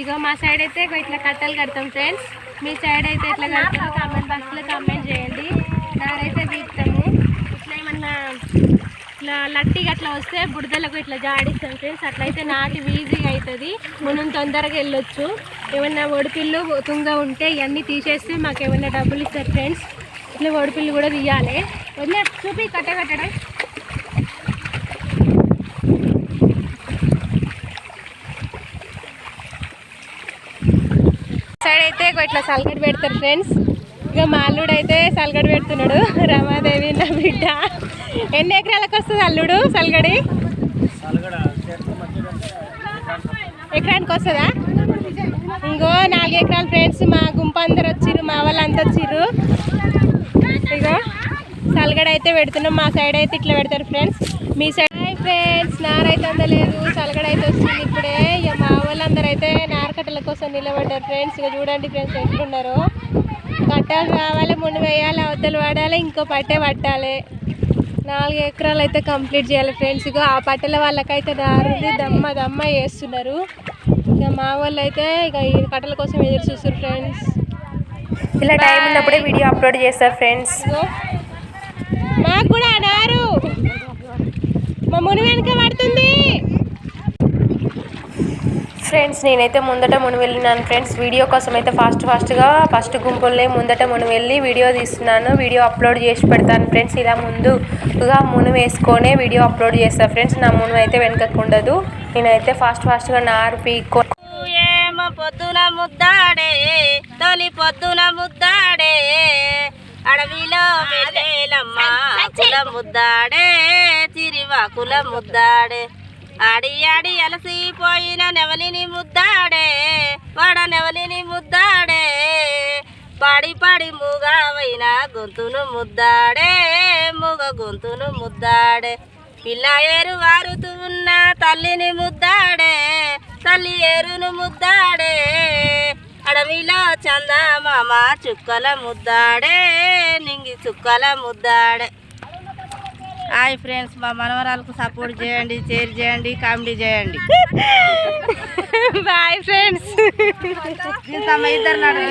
ఇగో మా సైడ్ అయితే ఇట్లా కట్టలు కడతాం ఫ్రెండ్స్ మీ సైడ్ అయితే ఎట్లా కడతారో కామెంట్ బాక్స్లో కామెంట్ చేయండి. నారైతే వీక్తాము. ఇట్లా ఏమన్నా ఇట్లా లట్టిగా అట్లా వస్తే బుడదలకు ఇట్లా జాడిస్తాం ఫ్రెండ్స్ అట్లయితే నాటి ఈజీగా అవుతుంది మనం తొందరగా వెళ్ళొచ్చు. ఏమన్నా ఒడిపిల్లు తుంగ ఉంటే ఇవన్నీ తీసేస్తే మాకు ఏమన్నా డబ్బులు ఇస్తారు ఫ్రెండ్స్ ఇట్లా ఒడిపిల్లు కూడా తీయాలి. వదిలే చూపి కట్ట కట్టడం సైడ్ అయితే ఇట్లా సల్గడ్ పెడతారు ఫ్రెండ్స్ ఇక మా అల్లుడు అయితే సల్గడ్ పెడుతున్నాడు. రమాదేవి నా బిడ్డ. ఎన్ని ఎకరాలకు వస్తుంది అల్లుడు సల్గడి? ఎకరానికి వస్తుందా? ఇంకో నాలుగు ఎకరాలు ఫ్రెండ్స్ మా గుంపు అందరు వచ్చిర్రు మా వాళ్ళు అంతా వచ్చిర్రు. ఇగో సల్గడ అయితే పెడుతున్నాం. మా సైడ్ అయితే ఇట్లా పెడతారు ఫ్రెండ్స్ మీ సైడ్ ఫ్రెండ్స్ నారైతే అందలేదు. సలగడ అయితే వస్తుంది ఇప్పుడే. ఇక మా వాళ్ళందరూ అయితే నారకట్టల కోసం నిలబడ్డారు ఫ్రెండ్స్. ఇక చూడండి ఫ్రెండ్స్ ఎట్లున్నారు. కట్టాలు రావాలి ముని వేయాలి అవతలు పడాలి ఇంకో పట్టే పట్టాలి. నాలుగు ఎకరాలు అయితే కంప్లీట్ చేయాలి ఫ్రెండ్స్. ఇక ఆ పట్టెల వాళ్ళకైతే దారుంది దమ్మ దమ్మ వేస్తున్నారు ఇక మా వాళ్ళు అయితే ఇక ఈ కట్టెల కోసం ఎదురు చూస్తారు ఫ్రెండ్స్. ఇలా టైం ఉన్నప్పుడే వీడియో అప్లోడ్ చేస్తారు ఫ్రెండ్స్. మాకు కూడా అన్నారు. మా ముని వెనక పడుతుంది. ఫ్రెండ్స్ నేనైతే ముందట ముని వెళ్ళినాను ఫ్రెండ్స్. వీడియో కోసం అయితే ఫాస్ట్ ఫాస్ట్గా ఫస్ట్ గుంపుల్ని ముందట ముని వెళ్ళి వీడియో తీస్తున్నాను. వీడియో అప్లోడ్ చేసి పెడతాను ఫ్రెండ్స్. ఇలా ముందుగా మును వేసుకొనే వీడియో అప్లోడ్ చేస్తాను ఫ్రెండ్స్. నా మును అయితే వెనకకు ఉండదు. నేనైతే ఫాస్ట్ ఫాస్ట్గా నారు పీక్కో పొద్దున ముద్దాడే తొలి పొద్దున ముద్దాడే. అడవిలో వెళ్ళేలమ్మ కుల ముద్దాడే చిరివాకుల ముద్దాడే. ఆడి ఆడి అలసిపోయిన నెవలిని ముద్దాడే వాడ నెవలిని ముద్దాడే పాడి పాడి మూగవైన గొంతును ముద్దాడే మూగ గొంతును ముద్దాడే. పిల్ల ఏరు వారుతూ ఉన్న తల్లిని ముద్దాడే తల్లి ఏరును ముద్దాడే. అడవిలో చందమామ చుక్కల ముద్దాడే నింగి చుక్కల ముద్దాడే. హాయ్ ఫ్రెండ్స్ మా మనవరాలకు సపోర్ట్ చేయండి షేర్ చేయండి కామెడీ చేయండి. Bye friends. ఇద్దరు నడు